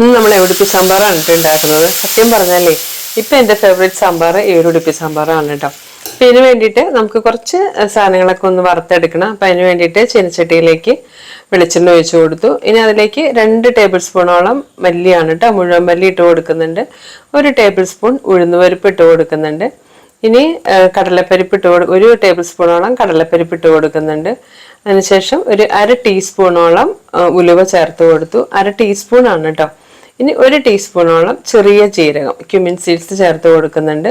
ഇന്ന് നമ്മൾ എവിടുപ്പി സാമ്പാറാണ് കേട്ടോ ഉണ്ടാക്കുന്നത്. സത്യം പറഞ്ഞാലേ ഇപ്പം എന്റെ ഫേവറേറ്റ് സാമ്പാർ ഉടുപ്പി സാമ്പാറാണ് കേട്ടോ അപ്പം ഇതിന് വേണ്ടിയിട്ട് നമുക്ക് കുറച്ച് സാധനങ്ങളൊക്കെ ഒന്ന് വറുത്തെടുക്കണം. അപ്പൊ അതിന് വേണ്ടിയിട്ട് ചീനച്ചട്ടിയിലേക്ക് വെളിച്ചെണ്ണ ഒഴിച്ചു കൊടുത്തു. ഇനി അതിലേക്ക് രണ്ട് ടേബിൾ സ്പൂണോളം മല്ലിയാണ് കേട്ടോ മുഴുവൻ മല്ലി ഇട്ട് കൊടുക്കുന്നുണ്ട്. ഒരു ടേബിൾ സ്പൂൺ ഉഴുന്നുപരിപ്പ് ഇട്ട് കൊടുക്കുന്നുണ്ട്. ഇനി കടലപ്പരിപ്പ് ഇട്ട് കൊടു ഒരു ടേബിൾ സ്പൂണോളം കടലപ്പരിപ്പ് ഇട്ട് കൊടുക്കുന്നുണ്ട്. അതിനുശേഷം ഒരു അര ടീസ്പൂണോളം ഉലുവ ചേർത്ത് കൊടുത്തു. അര ടീസ്പൂൺ ആണ് കേട്ടോ ഇനി ഒരു ടീസ്പൂണോളം ചെറിയ ജീരകം ക്യുമിൻ സീഡ്സ് ചേർത്ത് കൊടുക്കുന്നുണ്ട്.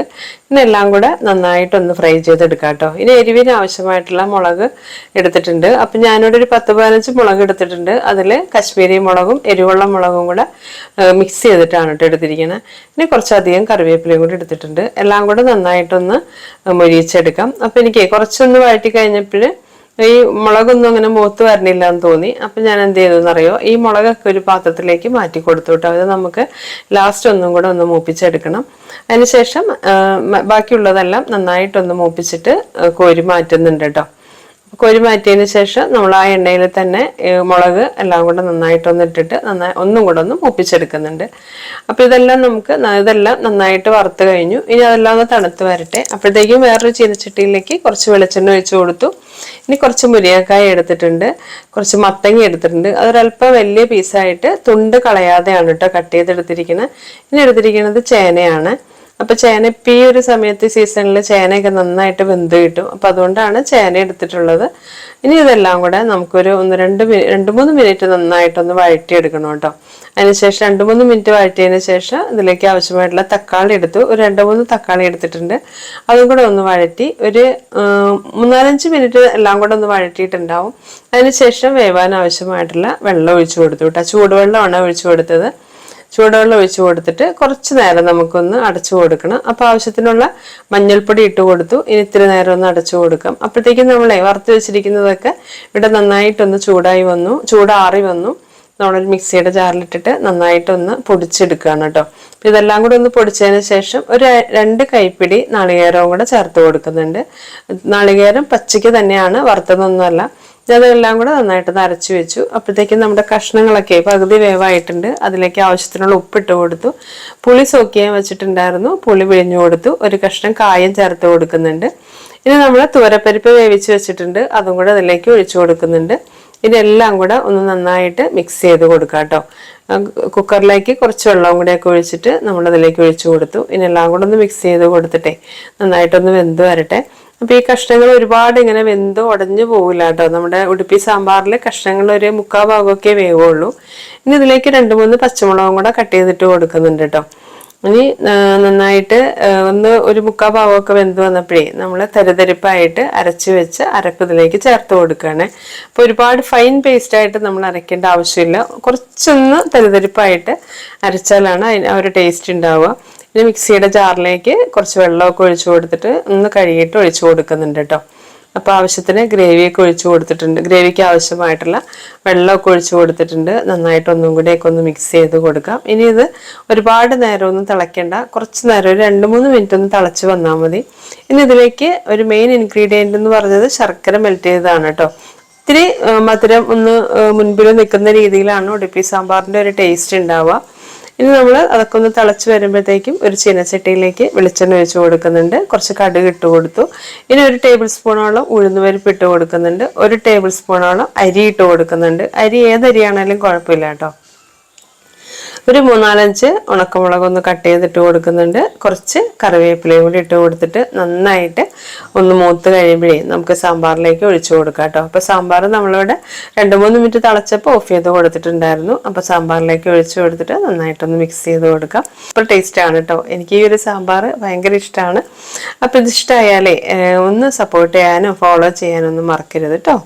ഇനി എല്ലാം കൂടെ നന്നായിട്ടൊന്ന് ഫ്രൈ ചെയ്തെടുക്കാം കേട്ടോ ഇനി എരിവിന് ആവശ്യമായിട്ടുള്ള മുളക് എടുത്തിട്ടുണ്ട്. അപ്പം ഞാനിവിടെ ഒരു പത്ത് പതിനഞ്ച് മുളക് എടുത്തിട്ടുണ്ട്. അതിൽ കശ്മീരി മുളകും എരിവുള്ള മുളകും കൂടെ മിക്സ് ചെയ്തിട്ടാണ് കേട്ടോ എടുത്തിരിക്കുന്നത് ഇനി കുറച്ചധികം കറിവേപ്പിലയും കൂടി എടുത്തിട്ടുണ്ട്. എല്ലാം കൂടെ നന്നായിട്ടൊന്ന് മൊരിയിച്ചെടുക്കാം. അപ്പം എനിക്ക് കുറച്ചൊന്ന് വഴറ്റി കഴിഞ്ഞപ്പോൾ ഈ മുളകൊന്നും അങ്ങനെ മുഖത്ത് വരണില്ല എന്ന് തോന്നി. അപ്പം ഞാൻ എന്ത് ചെയ്തു അറിയോ ഈ മുളകൊക്കെ ഒരു പാത്രത്തിലേക്ക് മാറ്റി കൊടുത്തു കേട്ടോ. അത് നമുക്ക് ലാസ്റ്റ് ഒന്നും കൂടെ ഒന്ന് മൂപ്പിച്ചെടുക്കണം. അതിനുശേഷം ബാക്കിയുള്ളതെല്ലാം നന്നായിട്ടൊന്ന് മൂപ്പിച്ചിട്ട് കോരി മാറ്റുന്നുണ്ട് കേട്ടോ. കോരി മാറ്റിയതിന് ശേഷം നമ്മൾ ആ എണ്ണയിൽ തന്നെ മുളക് എല്ലാം കൂടെ നന്നായിട്ടൊന്ന് ഇട്ടിട്ട് നന്നായി ഒന്നും കൂടെ ഒന്ന് മൂപ്പിച്ചെടുക്കുന്നുണ്ട്. അപ്പോൾ ഇതെല്ലാം നമുക്ക് ഇതെല്ലാം നന്നായിട്ട് വറുത്ത് കഴിഞ്ഞു. ഇനി അതെല്ലാം ഒന്ന് തണുത്ത് വരട്ടെ. അപ്പോഴത്തേക്കും വേറൊരു ചീനച്ചട്ടിയിലേക്ക് കുറച്ച് വെളിച്ചെണ്ണ ഒഴിച്ചു കൊടുത്തു. ഇനി കുറച്ച് മുരിങ്ങക്കായ എടുത്തിട്ടുണ്ട്. കുറച്ച് മത്തങ്ങ എടുത്തിട്ടുണ്ട്. അതൊരല്പം വലിയ പീസായിട്ട് തുണ്ട് കളയാതെയാണ് കേട്ടോ കട്ട് ചെയ്തെടുത്തിരിക്കുന്നത് ഇനി എടുത്തിരിക്കുന്നത് ചേനയാണ്. അപ്പൊ ചേന ഇപ്പം ഈ ഒരു സമയത്ത് സീസണിൽ ചേനയൊക്കെ നന്നായിട്ട് വെന്ത് കിട്ടും. അപ്പൊ അതുകൊണ്ടാണ് ചേന എടുത്തിട്ടുള്ളത്. ഇനി ഇതെല്ലാം കൂടെ നമുക്കൊരു ഒന്ന് രണ്ട് രണ്ട് മൂന്ന് മിനിറ്റ് നന്നായിട്ടൊന്ന് വഴറ്റിയെടുക്കണം കേട്ടോ. അതിനുശേഷം രണ്ട് മൂന്ന് മിനിറ്റ് വഴറ്റിയതിന് ശേഷം ഇതിലേക്ക് ആവശ്യമായിട്ടുള്ള തക്കാളി എടുത്തു. ഒരു രണ്ട് മൂന്ന് തക്കാളി എടുത്തിട്ടുണ്ട്. അതും കൂടെ ഒന്ന് വഴറ്റി ഒരു മൂന്നാലഞ്ച് മിനിറ്റ് എല്ലാം കൂടെ ഒന്ന് വഴറ്റിയിട്ടുണ്ടാവും. അതിനുശേഷം വേവാൻ ആവശ്യമായിട്ടുള്ള വെള്ളം ഒഴിച്ചു കൊടുത്തു കേട്ടോ. ചൂടുവെള്ളമാണ് ഒഴിച്ചു കൊടുത്തത്. ചൂടുവെള്ളം ഒഴിച്ചു കൊടുത്തിട്ട് കുറച്ച് നേരം നമുക്കൊന്ന് അടച്ചു കൊടുക്കണം. അപ്പോൾ ആവശ്യത്തിനുള്ള മഞ്ഞൾപ്പൊടി ഇട്ട് കൊടുത്തു. ഇനി ഇത്തിരി നേരം ഒന്ന് അടച്ചു കൊടുക്കാം. അപ്പോഴത്തേക്കും നമ്മളെ വറുത്ത് വെച്ചിരിക്കുന്നതൊക്കെ ഇവിടെ നന്നായിട്ടൊന്ന് ചൂടായി വന്നു. ചൂടാറി വന്നു. നമ്മളൊരു മിക്സിയുടെ ജാറിലിട്ടിട്ട് നന്നായിട്ടൊന്ന് പൊടിച്ചെടുക്കുകയാണ് കേട്ടോ. ഇതെല്ലാം കൂടെ ഒന്ന് പൊടിച്ചതിന് ശേഷം ഒരു രണ്ട് കൈപ്പിടി നാളികേരവും കൂടെ ചേർത്ത് കൊടുക്കുന്നുണ്ട്. നാളികേരം പച്ചയ്ക്ക് തന്നെയാണ് വറുത്തതൊന്നുമല്ല. അതെല്ലാം കൂടെ നന്നായിട്ട് അരച്ചു വെച്ചു. അപ്പോഴത്തേക്കും നമ്മുടെ കഷ്ണങ്ങളൊക്കെ പകുതി വേവായിട്ടുണ്ട്. അതിലേക്ക് ആവശ്യത്തിനുള്ള ഉപ്പിട്ട് കൊടുത്തു. പുളി സോക്കിയാൻ വെച്ചിട്ടുണ്ടായിരുന്നു. പുളി പിഴിഞ്ഞു കൊടുത്തു. ഒരു കഷ്ണം കായം ചേർത്ത് കൊടുക്കുന്നുണ്ട്. ഇനി നമ്മൾ തുവരപ്പരിപ്പ് വേവിച്ച് വെച്ചിട്ടുണ്ട്. അതും കൂടെ അതിലേക്ക് ഒഴിച്ചു കൊടുക്കുന്നുണ്ട്. ഇതെല്ലാം കൂടെ ഒന്ന് നന്നായിട്ട് മിക്സ് ചെയ്ത് കൊടുക്കാം കേട്ടോ. കുക്കറിലേക്ക് കുറച്ച് വെള്ളവും കൂടെയൊക്കെ ഒഴിച്ചിട്ട് നമ്മൾ അതിലേക്ക് ഒഴിച്ചു കൊടുത്തു. ഇനി എല്ലാം കൂടെ ഒന്ന് മിക്സ് ചെയ്ത് കൊടുത്തിട്ടേ നന്നായിട്ടൊന്ന് വെന്ത് വരട്ടെ. അപ്പൊ ഈ കഷ്ണങ്ങൾ ഒരുപാട് ഇങ്ങനെ വെന്ത് ഉടഞ്ഞു പോകില്ല കേട്ടോ. നമ്മുടെ ഉടുപ്പി സാമ്പാറിൽ കഷ്ണങ്ങൾ ഒരു മുക്കാൽ ഭാഗമൊക്കെ വേവുള്ളൂ. ഇനി ഇതിലേക്ക് രണ്ട് മൂന്ന് പച്ചമുളകും കൂടെ കട്ട് ചെയ്തിട്ട് കൊടുക്കുന്നുണ്ട് കേട്ടോ. ഇനി നന്നായിട്ട് ഒന്ന് ഒരു മുക്കാൽ ഭാഗമൊക്കെ വെന്ത് വന്നപ്പോഴേ നമ്മൾ തരിതരിപ്പായിട്ട് അരച്ച് വെച്ച് അരപ്പ് ഇതിലേക്ക് ചേർത്ത് കൊടുക്കുകയാണ്. അപ്പോൾ ഒരുപാട് ഫൈൻ പേസ്റ്റ് ആയിട്ട് നമ്മൾ അരയ്ക്കേണ്ട ആവശ്യമില്ല. കുറച്ചൊന്ന് തരിതരിപ്പായിട്ട് അരച്ചാലാണ് അതിന് ആ ഒരു ടേസ്റ്റ് ഉണ്ടാവുക. ഇനി മിക്സിയുടെ ജാറിലേക്ക് കുറച്ച് വെള്ളമൊക്കെ ഒഴിച്ചു കൊടുത്തിട്ട് ഒന്ന് കഴുകിയിട്ട് ഒഴിച്ചു കൊടുക്കുന്നുണ്ട് കേട്ടോ അപ്പോൾ ആവശ്യത്തിന് ഗ്രേവിയൊക്കെ ഒഴിച്ചു കൊടുത്തിട്ടുണ്ട്. ഗ്രേവിക്ക് ആവശ്യമായിട്ടുള്ള വെള്ളമൊക്കെ ഒഴിച്ചു കൊടുത്തിട്ടുണ്ട്. നന്നായിട്ട് ഒന്നും കൂടിയൊക്കെ ഒന്ന് മിക്സ് ചെയ്ത് കൊടുക്കാം. ഇനി ഇത് ഒരുപാട് നേരം ഒന്നും തിളയ്ക്കേണ്ട. കുറച്ച് നേരം ഒരു രണ്ട് മൂന്ന് മിനിറ്റ് ഒന്ന് തിളച്ച് വന്നാൽ മതി. ഇനി ഇതിലേക്ക് ഒരു മെയിൻ ഇൻഗ്രീഡിയന്റ് എന്ന് പറഞ്ഞത് ശർക്കര മെൽറ്റ് ചെയ്തതാണ് കേട്ടോ ഇത്തിരി മധുരം ഒന്ന് മുൻപിൽ നിൽക്കുന്ന രീതിയിലാണ് ഉടുപ്പി സാമ്പാറിന്റെ ഒരു ടേസ്റ്റ് ഉണ്ടാവുക. ഇനി നമ്മൾ അതൊക്കെ ഒന്ന് തിളച്ച് വരുമ്പോഴത്തേക്കും ഒരു ചീനച്ചട്ടിയിലേക്ക് വെളിച്ചെണ്ണ ഒഴിച്ച് കൊടുക്കുന്നുണ്ട്. കുറച്ച് കടുക് ഇട്ട് കൊടുത്തു. ഇനി ഒരു ടേബിൾ സ്പൂണോളം ഉഴുന്നുപരിപ്പ് ഇട്ട് കൊടുക്കുന്നുണ്ട്. ഒരു ടേബിൾ സ്പൂണോളം അരി ഇട്ട് കൊടുക്കുന്നുണ്ട്. അരി ഏതരിയാണേലും കുഴപ്പമില്ല കേട്ടോ. ഒരു മൂന്നാലഞ്ച് ഉണക്കമുളക് ഒന്ന് കട്ട് ചെയ്തിട്ട് കൊടുക്കുന്നുണ്ട്. കുറച്ച് കറിവേപ്പിലയും കൂടി ഇട്ട് കൊടുത്തിട്ട് നന്നായിട്ട് ഒന്ന് മൂത്ത് കഴിയുമ്പോഴേ നമുക്ക് സാമ്പാറിലേക്ക് ഒഴിച്ചു കൊടുക്കാം കേട്ടോ. അപ്പോൾ സാമ്പാർ നമ്മളിവിടെ രണ്ട് മൂന്ന് മിനിറ്റ് തിളച്ചപ്പോൾ ഓഫ് ചെയ്ത് കൊടുത്തിട്ടുണ്ടായിരുന്നു. അപ്പോൾ സാമ്പാറിലേക്ക് ഒഴിച്ചു കൊടുത്തിട്ട് നന്നായിട്ടൊന്ന് മിക്സ് ചെയ്ത് കൊടുക്കാം. അപ്പോൾ ടേസ്റ്റ് ആണ് കേട്ടോ. എനിക്ക് ഈ ഒരു സാമ്പാർ ഭയങ്കര ഇഷ്ടമാണ് അപ്പോൾ ഇതിഷ്ടമായാലേ ഒന്ന് സപ്പോർട്ട് ചെയ്യാനും ഫോളോ ചെയ്യാനൊന്നും മറക്കരുത് കേട്ടോ.